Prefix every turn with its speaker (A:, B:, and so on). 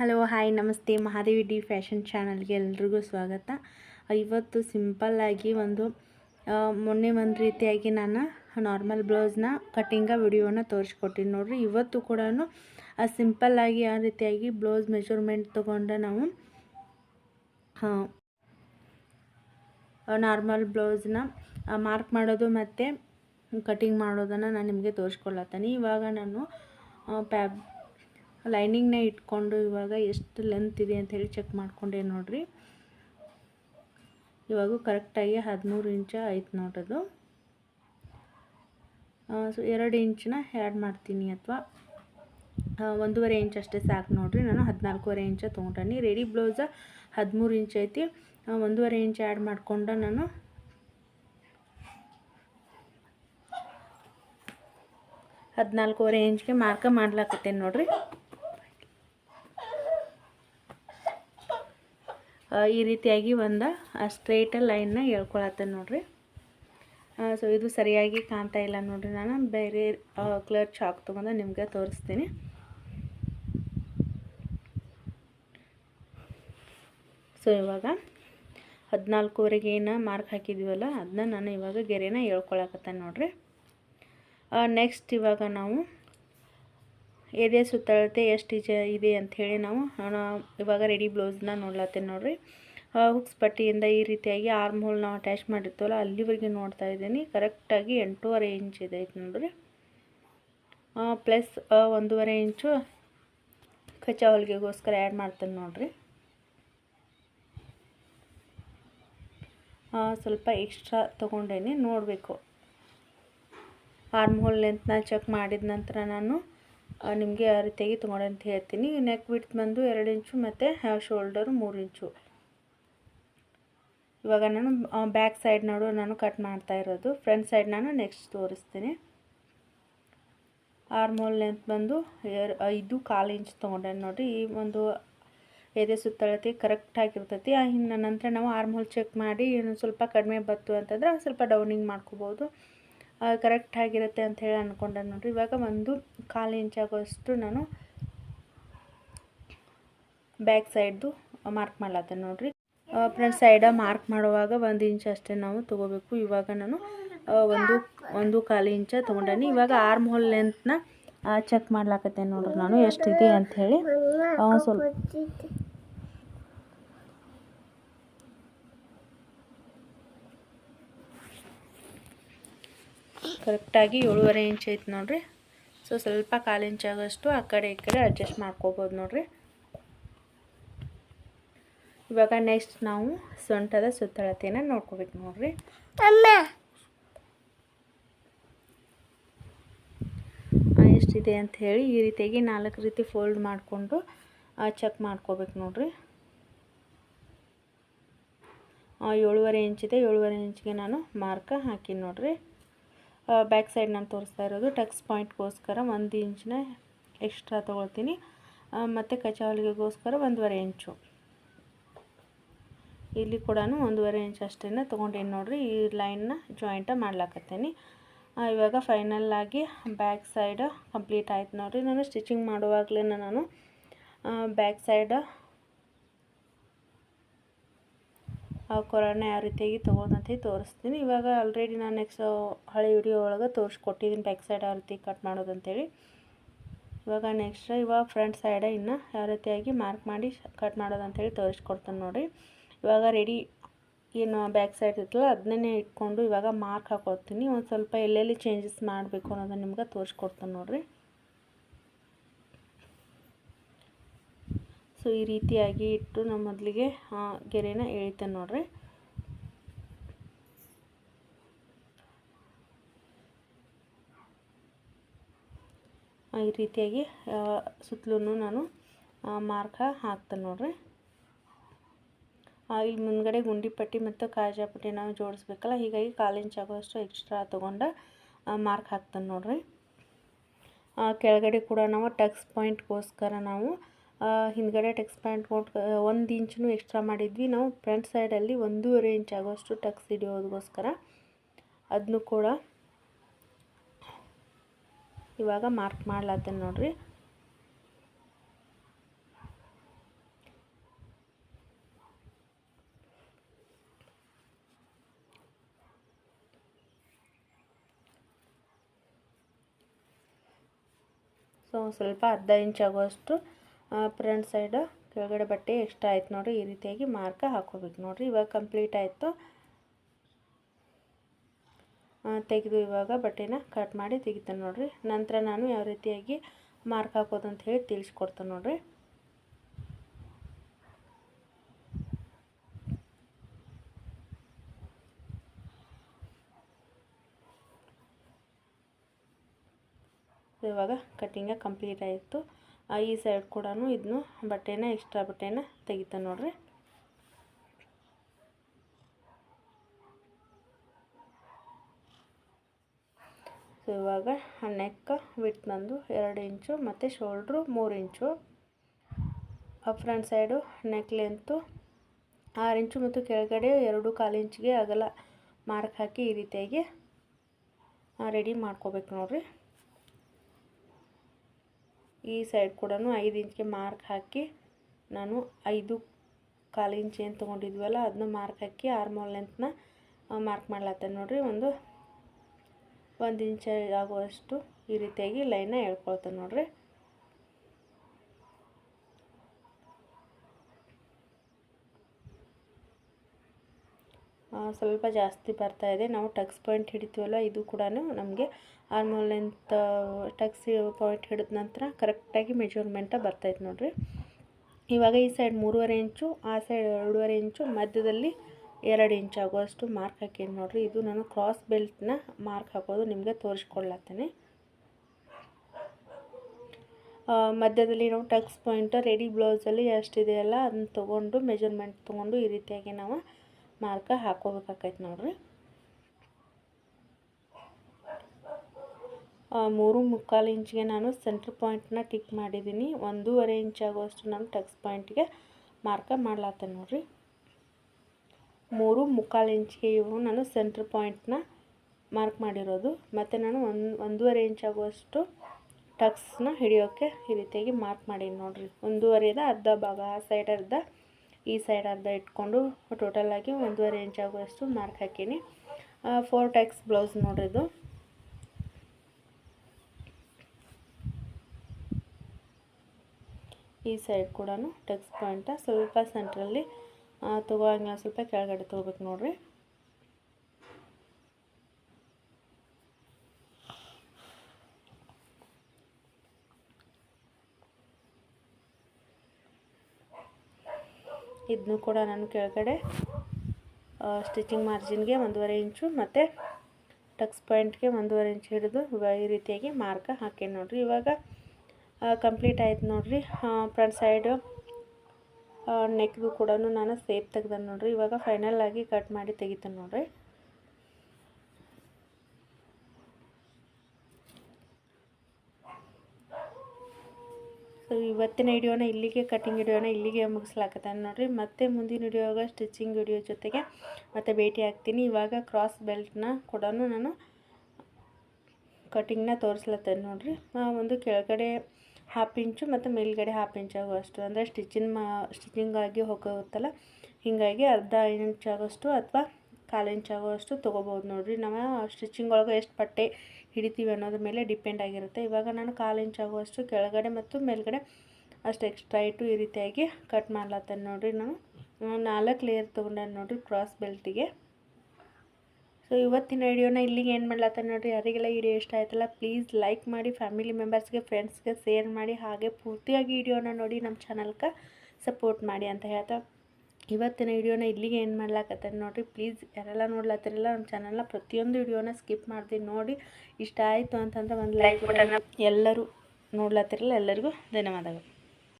A: Hello, hi, ನಮಸ್ತೆ. Mahadevi D fashion ಚಾನಲ್ಗೆ ಎಲ್ರಿಗೂ ಸ್ವಾಗತ. ಇವತ್ತು ಸಿಂಪಲ್ಲಾಗಿ ಒಂದು ಮೊನ್ನೆ ಒಂದು ರೀತಿಯಾಗಿ ನಾನು ನಾರ್ಮಲ್ ಬ್ಲೌಸ್ನ, ಕಟ್ಟಿಂಗ ವಿಡಿಯೋನ ತೋರಿಸ್ಕೊಟ್ಟಿನಿ ನೋಡ್ರಿ. ಇವತ್ತು ಕೂಡ ಸಿಂಪಲ್ಲಾಗಿ ಆ ರೀತಿಯಾಗಿ ಬ್ಲೌಸ್ ಮೆಜರ್ಮೆಂಟ್ ತೊಗೊಂಡು ನಾವು ನಾರ್ಮಲ್ ಬ್ಲೌಸ್ನ ಮಾರ್ಕ್ ಮಾಡೋದು ಮತ್ತು ಕಟಿಂಗ್ ಮಾಡೋದನ್ನು ನಾನು ನಿಮಗೆ ತೋರಿಸ್ಕೊಳತ್ತೀನಿ ಇವಾಗ ನಾನು ಪ್ಯಾಬ್ ಲೈನಿಂಗ್ನ ಇಟ್ಕೊಂಡು ಇವಾಗ ಎಷ್ಟು ಲೆಂತ್ ಇದೆ ಅಂತ ಹೇಳಿ ಚೆಕ್ ಮಾಡ್ಕೊಂಡೆ ನೋಡಿರಿ. ಇವಾಗ ಕರೆಕ್ಟಾಗಿ ಹದಿಮೂರು ಇಂಚ ಐತೆ ನೋಡೋದು. ಸೊ ಎರಡು ಇಂಚನ್ನ ಆ್ಯಡ್ ಮಾಡ್ತೀನಿ ಅಥವಾ ಒಂದೂವರೆ ಇಂಚ್ ಅಷ್ಟೇ ಸಾಕು ನೋಡಿರಿ. ನಾನು ಹದಿನಾಲ್ಕೂವರೆ ಇಂಚ ತೊಗೊಂಡೀನಿ. ರೆಡಿ ಬ್ಲೌಸ ಹದಿಮೂರು ಇಂಚ್ ಐತಿ. ಒಂದೂವರೆ ಇಂಚ್ ಆ್ಯಡ್ ಮಾಡಿಕೊಂಡು ನಾನು ಹದಿನಾಲ್ಕೂವರೆ ಇಂಚ್ಗೆ ಮಾರ್ಕ ಮಾಡ್ಲಾಕತ್ತೇನೆ ನೋಡ್ರಿ ಆ, ಈ ರೀತಿಯಾಗಿ ಒಂದು ಸ್ಟ್ರೈಟ್ ಲೈನ್ನ ಹೇಳ್ಕೊಳತ್ತೆ ನೋಡಿರಿ. ಸೊ ಇದು ಸರಿಯಾಗಿ ಕಾಣ್ತಾ ಇಲ್ಲ ನೋಡಿರಿ ನಾನು. ಬೇರೆ ಕ್ಲರ್ ಚಾಕ್ ತೊಗೊಂಡು ನಿಮಗೆ ತೋರಿಸ್ತೀನಿ. ಸೊ ಇವಾಗ ಹದಿನಾಲ್ಕುವರೆಗೆ ಏನು ಮಾರ್ಕ್ ಹಾಕಿದ್ದೀವಲ್ಲ ಅದನ್ನ ನಾನು ಇವಾಗ ಗೆರೆನ ಹೇಳ್ಕೊಳಕತ್ತೆ ನೋಡಿರಿ. ನೆಕ್ಸ್ಟ್ ಇವಾಗ ನಾವು ಎದೆ ಸುತ್ತಳತೆ ಎಷ್ಟು ಇಜ ಇದೆ ಅಂಥೇಳಿ ನಾವು ಇವಾಗ ರೆಡಿ ಬ್ಲೌಸ್ನ ನೋಡ್ಲತ್ತೇನೆ ನೋಡಿರಿ. ಹುಕ್ಸ್ ಪಟ್ಟಿಯಿಂದ ಈ ರೀತಿಯಾಗಿ ಆರ್ಮ್ ಹೋಲ್ ನಾವು ಅಟ್ಯಾಚ್ ಮಾಡಿರ್ತೀವಲ್ಲ ಅಲ್ಲಿವರೆಗೆ ನೋಡ್ತಾ ಇದ್ದೀನಿ. ಕರೆಕ್ಟಾಗಿ ಎಂಟೂವರೆ ಇಂಚ್ ಇದೆ ಇದು ನೋಡಿರಿ. ಪ್ಲಸ್ ಒಂದೂವರೆ ಇಂಚು ಕಚ್ಚಾ ಹೊಲಿಗೆಗೋಸ್ಕರ ಆ್ಯಡ್ ಮಾಡ್ತೇನೆ ನೋಡಿರಿ. ಸ್ವಲ್ಪ ಎಕ್ಸ್ಟ್ರಾ ತೊಗೊಂಡೇನಿ, ನೋಡಬೇಕು. ಆರ್ಮ್ ಹೋಲ್ ಲೆಂತ್ನ ಚೆಕ್ ಮಾಡಿದ ನಂತರ ನಾನು ನಿಮಗೆ ಆ ರೀತಿಯಾಗಿ ತೊಗೊಂಡೆ ಅಂತ ಹೇಳ್ತೀನಿ. ನೆಕ್ ವಿಡ್ತ್ ಬಂದು ಎರಡು ಇಂಚು ಮತ್ತು ಶೋಲ್ಡರು ಮೂರು ಇಂಚು. ಇವಾಗ ನಾನು ಬ್ಯಾಕ್ ಸೈಡ್ ನೋಡು, ನಾನು ಕಟ್ ಮಾಡ್ತಾ ಇರೋದು. ಫ್ರಂಟ್ ಸೈಡ್ ನಾನು ನೆಕ್ಸ್ಟ್ ತೋರಿಸ್ತೀನಿ. ಆರ್ಮೋಲ್ ಲೆಂತ್ ಬಂದು ಐದು ಕಾಲು ಇಂಚ್ ತೊಗೊಂಡೆ ನೋಡಿರಿ ಈ ಒಂದು ಎದೆ ಸುತ್ತಳತೆ ಕರೆಕ್ಟ್ ಆಗಿರ್ತೈತಿ. ಇನ್ನು ನಂತರ ನಾವು ಆರ್ಮೋಲ್ ಚೆಕ್ ಮಾಡಿ ಇನ್ನೊಂದು ಸ್ವಲ್ಪ ಕಡಿಮೆ ಬತ್ತು ಅಂತಂದ್ರೆ ಸ್ವಲ್ಪ ಡೌನಿಂಗ್ ಮಾಡ್ಕೋಬೋದು. ಕರೆಕ್ಟ್ ಆಗಿರುತ್ತೆ ಅಂತ ಹೇಳಿ ಅಂದ್ಕೊಂಡೆ ನೋಡಿರಿ. ಇವಾಗ ಒಂದು ಕಾಲು ಇಂಚ್ ಆಗೋಷ್ಟು ನಾನು ಬ್ಯಾಕ್ ಸೈಡ್ದು ಮಾರ್ಕ್ ಮಾಡ್ಲತ್ತೆ ನೋಡಿರಿ. ಫ್ರಂಟ್ ಸೈಡ ಮಾರ್ಕ್ ಮಾಡುವಾಗ ಒಂದು ಇಂಚ್ ಅಷ್ಟೇ ನಾವು ತೊಗೋಬೇಕು. ಇವಾಗ ನಾನು ಒಂದು ಒಂದು ಕಾಲು ಇಂಚ ತೊಗೊಂಡೇನಿ. ಇವಾಗ ಆರ್ಮ್ ಹೋಲ್ ಲೆಂತ್ನ ಚೆಕ್ ಮಾಡ್ಲಾಕತ್ತೇನೆ ನೋಡ್ರಿ ನಾನು ಎಷ್ಟಿದೆ ಅಂಥೇಳಿ ಸ್ವಲ್ಪ ಕರೆಕ್ಟಾಗಿ ಏಳುವರೆ ಇಂಚ್ ಐತೆ ನೋಡಿರಿ. ಸೊ ಸ್ವಲ್ಪ ಕಾಲು ಇಂಚ್ ಆಗೋಷ್ಟು ಆ ಕಡೆ ಈ ಕಡೆ ಅಡ್ಜಸ್ಟ್ ಮಾಡ್ಕೋಬೋದು ನೋಡಿರಿ. ಇವಾಗ ನೆಕ್ಸ್ಟ್ ನಾವು ಸೊಂಟದ ಸುತ್ತಳತೆಯನ್ನ ನೋಡ್ಕೋಬೇಕು ನೋಡಿರಿ. ಅಲ್ಲ ಎಷ್ಟಿದೆ ಅಂತ ಹೇಳಿ ಈ ರೀತಿಯಾಗಿ ನಾಲ್ಕು ರೀತಿ ಫೋಲ್ಡ್ ಮಾಡಿಕೊಂಡು ಚೆಕ್ ಮಾಡ್ಕೋಬೇಕು ನೋಡಿರಿ. ಏಳುವರೆ ಇಂಚಿದೆ ಏಳುವರೆ ಇಂಚಿಗೆ ನಾನು ಮಾರ್ಕ ಹಾಕೀನಿ ನೋಡ್ರಿ. ಬ್ಯಾಕ್ ಸೈಡ್ ನಾನು ತೋರಿಸ್ತಾ ಇರೋದು ಟಕ್ಸ್ ಪಾಯಿಂಟ್ಗೋಸ್ಕರ ಒಂದು ಇಂಚನ್ನ ಎಕ್ಸ್ಟ್ರಾ ತೊಗೊಳ್ತೀನಿ. ಮತ್ತು ಕಚಾವಲಿಗೆಗೋಸ್ಕರ ಒಂದೂವರೆ ಇಂಚು. ಇಲ್ಲಿ ಕೂಡ ಒಂದೂವರೆ ಇಂಚ್ ಅಷ್ಟೇ ತೊಗೊಂಡೇನು ನೋಡಿರಿ, ಈ ಲೈನ್ನ ಜಾಯಿಂಟ ಮಾಡ್ಲಾಕತ್ತೀನಿ. ಇವಾಗ ಫೈನಲ್ ಆಗಿ ಬ್ಯಾಕ್ ಸೈಡ್ ಕಂಪ್ಲೀಟ್ ಆಯ್ತು ನೋಡಿರಿ. ನಾನು ಸ್ಟಿಚಿಂಗ್ ಮಾಡುವಾಗಲೇ ನಾನು ಬ್ಯಾಕ್ ಸೈಡ್ ಕೊರೋನಾ ಯಾವ ರೀತಿಯಾಗಿ ತೊಗೊಂಡಂತ ತೋರಿಸ್ತೀನಿ. ಇವಾಗ ಆಲ್ರೆಡಿ ನಾನು ನೆಕ್ಸ್ಟ್ ಹಳೆ ವಿಡಿಯೋ ಒಳಗೆ ತೋರಿಸ್ಕೊಟ್ಟಿದ್ದೀನಿ ಬ್ಯಾಕ್ ಸೈಡ್ ಯಾವ ರೀತಿ ಕಟ್ ಮಾಡೋದು ಅಂತೇಳಿ ಇವಾಗ ನೆಕ್ಸ್ಟ್ ಇವಾಗ ಫ್ರಂಟ್ ಸೈಡ ಇನ್ನು ಯಾವ ರೀತಿಯಾಗಿ ಮಾರ್ಕ್ ಮಾಡಿ ಕಟ್ ಮಾಡೋದು ಅಂತೇಳಿ ತೋರಿಸ್ಕೊಡ್ತೀನಿ ನೋಡಿರಿ ಇವಾಗ ರೆಡಿ ಏನು ಬ್ಯಾಕ್ ಸೈಡ್ ಇರ್ತಲ್ಲ ಅದನ್ನೇ ಇಟ್ಕೊಂಡು ಇವಾಗ ಮಾರ್ಕ್ ಹಾಕೊಳ್ತೀನಿ ಒಂದು ಸ್ವಲ್ಪ ಎಲ್ಲೆಲ್ಲಿ ಚೇಂಜಸ್ ಮಾಡಬೇಕು ಅನ್ನೋದನ್ನು ನಿಮ್ಗೆ ತೋರಿಸ್ಕೊಡ್ತೀನಿ ನೋಡಿರಿ. ಸೊ, ಈ ರೀತಿಯಾಗಿ ಇಟ್ಟು ನಮ್ಮ ಮೊದಲಿಗೆ ಗೆರೆನ ಎಳಿತೇನೆ ನೋಡ್ರಿ. ಈ ರೀತಿಯಾಗಿ ಸುತ್ತಲೂ ನಾನು ಮಾರ್ಕ ಹಾಕ್ತೇನೆ ನೋಡ್ರಿ. ಇಲ್ಲಿ ಮುಂದ್ಗಡೆ ಗುಂಡಿ ಪಟ್ಟಿ ಮತ್ತು ಕಾಜಾ ಪಟ್ಟಿ ನಾವು ಜೋಡಿಸ್ಬೇಕಲ್ಲ, ಹೀಗಾಗಿ ಕಾಲಿಂಚ್ ಆಗೋಷ್ಟು ಎಕ್ಸ್ಟ್ರಾ ತೊಗೊಂಡು ಮಾರ್ಕ್ ಹಾಕ್ತೇನೆ ನೋಡ್ರಿ. ಕೆಳಗಡೆ ಕೂಡ ನಾವು ಟಕ್ಸ್ ಪಾಯಿಂಟ್ಗೋಸ್ಕರ ನಾವು ಹಿಂದುಗಡೆ ಟೆಕ್ಸ್ ಪ್ಯಾಂಟ್ ಕೊಟ್ಟು ಒಂದು ಇಂಚು ಎಕ್ಸ್ಟ್ರಾ ಮಾಡಿದ್ವಿ. ನಾವು ಫ್ರಂಟ್ ಸೈಡಲ್ಲಿ ಒಂದೂವರೆ ಇಂಚ್ ಆಗೋಷ್ಟು ಟಕ್ಸ್ ಹಿಡಿಯೋದಕ್ಕೋಸ್ಕರ ಅದನ್ನು ಕೂಡ ಇವಾಗ ಮಾರ್ಕ್ ಮಾಡ್ಲತ್ತೇನೆ ನೋಡ್ರಿ. ಸೊ ಸ್ವಲ್ಪ ಅರ್ಧ ಇಂಚ್ ಆಗುವಷ್ಟು ಫ್ರಂಟ್ ಸೈಡ್ ಕೆಳಗಡೆ ಬಟ್ಟೆ ಎಕ್ಸ್ಟ್ರಾ ಆಯ್ತು ನೋಡಿರಿ, ಈ ರೀತಿಯಾಗಿ ಮಾರ್ಕ ಹಾಕೋಬೇಕು ನೋಡಿರಿ. ಇವಾಗ ಕಂಪ್ಲೀಟ್ ಆಯಿತು. ತೆಗೆದು ಇವಾಗ ಬಟ್ಟೆನ ಕಟ್ ಮಾಡಿ ತೆಗಿತೇನೆ ನೋಡಿರಿ. ನಂತರ ನಾನು ಯಾವ ರೀತಿಯಾಗಿ ಮಾರ್ಕ್ ಹಾಕೋದು ಅಂತ ಹೇಳಿ ತಿಳಿಸ್ಕೊಡ್ತೇನೆ ನೋಡಿರಿ. ಇವಾಗ ಕಟ್ಟಿಂಗ ಕಂಪ್ಲೀಟ್ ಆಯಿತು. ಈ ಸೈಡ್ ಕೂಡ ಇದನ್ನು ಬಟ್ಟೆನ ಎಕ್ಸ್ಟ್ರಾ ಬಟ್ಟೆನ ತೆಗಿತ ನೋಡ್ರಿ. ಸೊ ಇವಾಗ ನೆಕ್ ವಿಟ್ ಬಂದು ಎರಡು ಇಂಚು, ಮತ್ತು ಶೋಲ್ಡ್ರು ಮೂರು inch. Front side neck length ಆರು ಇಂಚು ಮತ್ತು ಕೆಳಗಡೆ ಎರಡು ಕಾಲು ಇಂಚಿಗೆ ಅಗಲ ಮಾರ್ಕ್ ಹಾಕಿ ಈ ರೀತಿಯಾಗಿ ರೆಡಿ ಮಾಡ್ಕೋಬೇಕು ನೋಡಿರಿ. ಈ ಸೈಡ್ ಕೂಡ ಐದು ಇಂಚ್ಗೆ ಮಾರ್ಕ್ ಹಾಕಿ ನಾನು ಐದು ಕಾಲು ಇಂಚ್ ಏನು ತೊಗೊಂಡಿದ್ವಲ್ಲ ಅದನ್ನ ಮಾರ್ಕ್ ಹಾಕಿ ಆರ್ಮೋಲ್ ಲೆಂತ್ನ ಮಾರ್ಕ್ ಮಾಡ್ಲತ್ತೇನೆ ನೋಡಿರಿ. ಒಂದು ಒಂದು ಇಂಚ್ ಆಗುವಷ್ಟು ಈ ರೀತಿಯಾಗಿ ಲೈನ್ನ ಹೇಳ್ಕೊಳ್ತೇನೆ ನೋಡಿರಿ. ಸ್ವಲ್ಪ ಜಾಸ್ತಿ ಬರ್ತಾ ಇದೆ. ನಾವು ಟಕ್ಸ್ ಪಾಯಿಂಟ್ ಹಿಡಿತೀವಲ್ಲ, ಇದು ಕೂಡ ನಮಗೆ ಆರ್ಮೋಲೆಂತ ಟಕ್ಸ್ ಪಾಯಿಂಟ್ ಹಿಡಿದ ನಂತರ ಕರೆಕ್ಟಾಗಿ ಮೆಜರ್ಮೆಂಟ ಬರ್ತೈತೆ ನೋಡಿರಿ. ಇವಾಗ ಈ ಸೈಡ್ ಮೂರುವರೆ ಇಂಚು, ಆ ಸೈಡ್ ಎರಡೂವರೆ ಇಂಚು, ಮಧ್ಯದಲ್ಲಿ ಎರಡು ಇಂಚ್ ಆಗುವಷ್ಟು ಮಾರ್ಕ್ ಹಾಕೀನಿ ನೋಡಿರಿ. ಇದು ನಾನು ಕ್ರಾಸ್ ಬೆಲ್ಟ್ನ ಮಾರ್ಕ್ ಹಾಕೋದು ನಿಮಗೆ ತೋರಿಸ್ಕೊಳ್ಳತ್ತೇನೆ ಮಧ್ಯದಲ್ಲಿ ನಾವು ಟಕ್ಸ್ ಪಾಯಿಂಟ್, ರೆಡಿ ಬ್ಲೌಸಲ್ಲಿ ಎಷ್ಟಿದೆಯಲ್ಲ ಅದನ್ನ ತೊಗೊಂಡು, ಮೆಜರ್ಮೆಂಟ್ ತೊಗೊಂಡು ಈ ರೀತಿಯಾಗಿ ನಾವು ಮಾರ್ಕ ಹಾಕೋಬೇಕಾಕೈತೆ ನೋಡ್ರಿ. ಮೂರು ಮುಕ್ಕಾಲು ಇಂಚ್ಗೆ ನಾನು ಸೆಂಟ್ರ್ ಪಾಯಿಂಟ್ನ ಟಿಕ್ ಮಾಡಿದ್ದೀನಿ. ಒಂದೂವರೆ ಇಂಚ್ ಆಗುವಷ್ಟು ನಾನು ಟಕ್ಸ್ ಪಾಯಿಂಟ್ಗೆ ಮಾರ್ಕ ಮಾಡ್ಲಾತ್ತೆ ನೋಡ್ರಿ. ಮೂರು ಮುಕ್ಕಾಲು ಇಂಚ್ಗೆ ಇವು ನಾನು ಸೆಂಟ್ರ್ ಪಾಯಿಂಟ್ನ ಮಾರ್ಕ್ ಮಾಡಿರೋದು. ಮತ್ತು ನಾನು ಒಂದು, ಒಂದೂವರೆ ಇಂಚ್ ಆಗುವಷ್ಟು ಟಕ್ಸ್ನ ಹಿಡಿಯೋಕ್ಕೆ ಈ ರೀತಿಯಾಗಿ ಮಾರ್ಕ್ ಮಾಡೀನಿ ನೋಡ್ರಿ. ಒಂದೂವರೆದ ಅರ್ಧ ಭಾಗ, ಆ ಸೈಡ್ ಅರ್ಧ ಈ ಸೈಡ್ ಅರ್ಧ ಇಟ್ಕೊಂಡು ಟೋಟಲಾಗಿ ಒಂದೂವರೆ ಇಂಚ್ ಆಗುವಷ್ಟು ಮಾರ್ಕ್ ಹಾಕೀನಿ. ಫೋರ್ ಟ್ಯಾಕ್ಸ್ ಬ್ಲೌಸ್ ನೋಡಿದ್ದು ಈ ಸೈಡ್ ಕೂಡ ಟೆಕ್ಸ್ ಪಾಯಿಂಟ ಸ್ವಲ್ಪ ಸೆಂಟ್ರಲ್ಲಿ ತೊಗೋಂಗಿಲ್ಲ ಸ್ವಲ್ಪ ಕೆಳಗಡೆ ತೊಗೋಬೇಕು ನೋಡಿರಿ. ಇದನ್ನು ಕೂಡ ನಾನು ಕೆಳಗಡೆ ಸ್ಟಿಚಿಂಗ್ ಮಾರ್ಜಿನ್ಗೆ ಒಂದೂವರೆ ಇಂಚು ಮತ್ತು ಟಕ್ಸ್ ಪಾಯಿಂಟ್ಗೆ ಒಂದೂವರೆ ಇಂಚು ಹಿಡಿದು ಈ ರೀತಿಯಾಗಿ ಮಾರ್ಕ ಹಾಕೇನಿ ನೋಡಿರಿ. ಇವಾಗ ಕಂಪ್ಲೀಟ್ ಆಯ್ತು ನೋಡಿರಿ. ಫ್ರಂಟ್ ಸೈಡು ನೆಕ್ದು ಕೂಡ ನಾನು ಸೇಪ್ ತೆಗ್ದೆ ನೋಡಿರಿ. ಇವಾಗ ಫೈನಲ್ ಆಗಿ ಕಟ್ ಮಾಡಿ ತೆಗಿತೇನೆ ನೋಡಿರಿ. ಸೊ ಇವತ್ತಿನ ವಿಡಿಯೋನ ಇಲ್ಲಿಗೆ ಕಟಿಂಗ್ ವಿಡಿಯೋನ ಇಲ್ಲಿಗೆ ಮುಗಿಸ್ಲಾಕತ್ತಾನೆ ನೋಡಿರಿ. ಮತ್ತೆ ಮುಂದಿನ ವಿಡಿಯೋಗ ಸ್ಟಿಚಿಂಗ್ ವಿಡಿಯೋ ಜೊತೆಗೆ ಮತ್ತೆ ಭೇಟಿ ಆಗ್ತೀನಿ. ಇವಾಗ ಕ್ರಾಸ್ ಬೆಲ್ಟ್ನ ಕೂಡ ನಾನು ಕಟಿಂಗ್ನ ತೋರಿಸ್ಲತ್ತೇನೆ ನೋಡಿರಿ. ಒಂದು ಕೆಳಗಡೆ ಹಾಫ್ ಇಂಚು ಮತ್ತು ಮೇಲ್ಗಡೆ ಹಾಫ್ ಇಂಚ್ ಆಗುವಷ್ಟು, ಅಂದರೆ ಸ್ಟಿಚಿಂಗ್ ಮಾ ಸ್ಟಿಚಿಂಗ್ ಆಗಿ ಹೋಗುತ್ತಲ್ಲ, ಹೀಗಾಗಿ ಅರ್ಧ ಇಂಚ್ ಆಗೋಷ್ಟು ಅಥವಾ ಕಾಲು ಇಂಚ್ ಆಗೋಷ್ಟು ತೊಗೋಬೋದು ನೋಡಿರಿ. ನಾವು ಸ್ಟಿಚಿಂಗ್ ಒಳಗೆ ಎಷ್ಟು ಬಟ್ಟೆ ಹಿಡಿತೀವಿ ಅನ್ನೋದ್ರ ಮೇಲೆ ಡಿಪೆಂಡ್ ಆಗಿರುತ್ತೆ. ಇವಾಗ ನಾನು ಕಾಲು ಇಂಚ್ ಆಗುವಷ್ಟು ಕೆಳಗಡೆ ಮತ್ತು ಮೇಲ್ಗಡೆ ಅಷ್ಟು ಎಕ್ಸ್ಟ್ರಾ ಇಟ್ಟು ಈ ರೀತಿಯಾಗಿ ಕಟ್ ಮಾಡ್ಲತ್ತೇನೆ ನೋಡಿರಿ ನಾನು. ನಾಲ್ಕು ಲೇಯರ್ ತೊಗೊಂಡೆ ನೋಡಿರಿ ಕ್ರಾಸ್ ಬೆಲ್ಟಿಗೆ ಸೊ ಇವತ್ತಿನ ವಿಡಿಯೋನ ಇಲ್ಲಿಗೆ ಏನು ಮಾಡ್ಲತ್ತ ನೋಡಿರಿ. ಯಾರಿಗೆಲ್ಲ ವಿಡಿಯೋ ಇಷ್ಟ ಆಯ್ತಲ್ಲ ಪ್ಲೀಸ್ ಲೈಕ್ ಮಾಡಿ ಫ್ಯಾಮಿಲಿ ಮೆಂಬರ್ಸ್ಗೆ ಫ್ರೆಂಡ್ಸ್ಗೆ ಶೇರ್ ಮಾಡಿ, ಹಾಗೆ ಪೂರ್ತಿಯಾಗಿ ವಿಡಿಯೋನ ನೋಡಿ ನಮ್ಮ ಚಾನಲ್ಗೆ ಸಪೋರ್ಟ್ ಮಾಡಿ ಅಂತ ಹೇಳ್ತಾ ಇವತ್ತಿನ ವಿಡಿಯೋನ ಇಲ್ಲಿಗೆ ಏನು ಮಾಡ್ಲಾಕತ್ತೆ ನೋಡಿರಿ. ಪ್ಲೀಸ್ ಯಾರೆಲ್ಲ ನೋಡ್ಲತ್ತಿರಲ್ಲ ನಮ್ಮ ಚಾನಲ್ನ ಪ್ರತಿಯೊಂದು ವಿಡಿಯೋನ ಸ್ಕಿಪ್ ಮಾಡ್ತೀನಿ ನೋಡಿ. ಇಷ್ಟ ಆಯಿತು ಅಂತಂದ್ರೆ ಒಂದು ಲೈಕ್ ಬಟನ್ನ ಎಲ್ಲರೂ ನೋಡ್ಲತ್ತಿರಲ್ಲ ಎಲ್ಲರಿಗೂ ಧನ್ಯವಾದಗಳು.